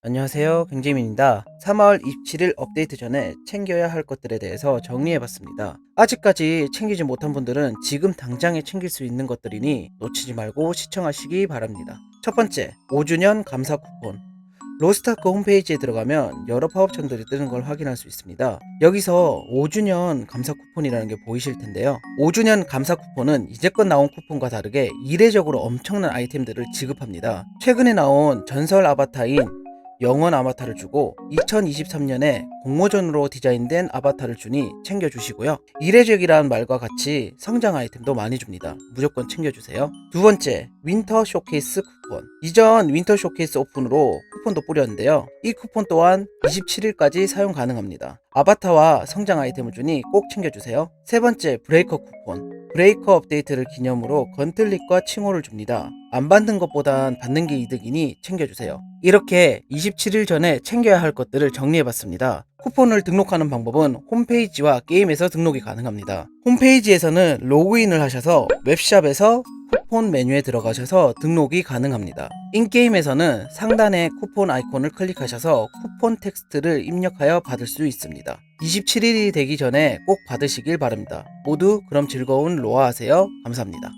안녕하세요. 경재민입니다. 3월 27일 업데이트 전에 챙겨야 할 것들에 대해서 정리해봤습니다. 아직까지 챙기지 못한 분들은 지금 당장에 챙길 수 있는 것들이니 놓치지 말고 시청하시기 바랍니다. 첫 번째, 5주년 감사 쿠폰. 로스타크 홈페이지에 들어가면 여러 파업천들이 뜨는 걸 확인할 수 있습니다. 여기서 5주년 감사 쿠폰이라는 게 보이실 텐데요. 5주년 감사 쿠폰은 이제껏 나온 쿠폰과 다르게 이례적으로 엄청난 아이템들을 지급합니다. 최근에 나온 전설 아바타인 영원 아바타를 주고 2023년에 공모전으로 디자인된 아바타를 주니 챙겨주시고요. 이례적이라는 말과 같이 성장 아이템도 많이 줍니다. 무조건 챙겨주세요. 두 번째, 윈터 쇼케이스 쿠폰. 이전 윈터 쇼케이스 오픈으로 쿠폰도 뿌렸는데요. 이 쿠폰 또한 27일까지 사용 가능합니다. 아바타와 성장 아이템을 주니 꼭 챙겨주세요. 세 번째, 브레이커 쿠폰. 브레이커 업데이트를 기념으로 건틀릭과 칭호를 줍니다. 안 받는 것보단 받는 게 이득이니 챙겨주세요. 이렇게 27일 전에 챙겨야 할 것들을 정리해봤습니다. 쿠폰을 등록하는 방법은 홈페이지와 게임에서 등록이 가능합니다. 홈페이지에서는 로그인을 하셔서 웹샵에서 쿠폰 메뉴에 들어가셔서 등록이 가능합니다. 인게임에서는 상단에 쿠폰 아이콘을 클릭하셔서 쿠폰 텍스트를 입력하여 받을 수 있습니다. 27일이 되기 전에 꼭 받으시길 바랍니다. 모두 그럼 즐거운 로아 하세요. 감사합니다.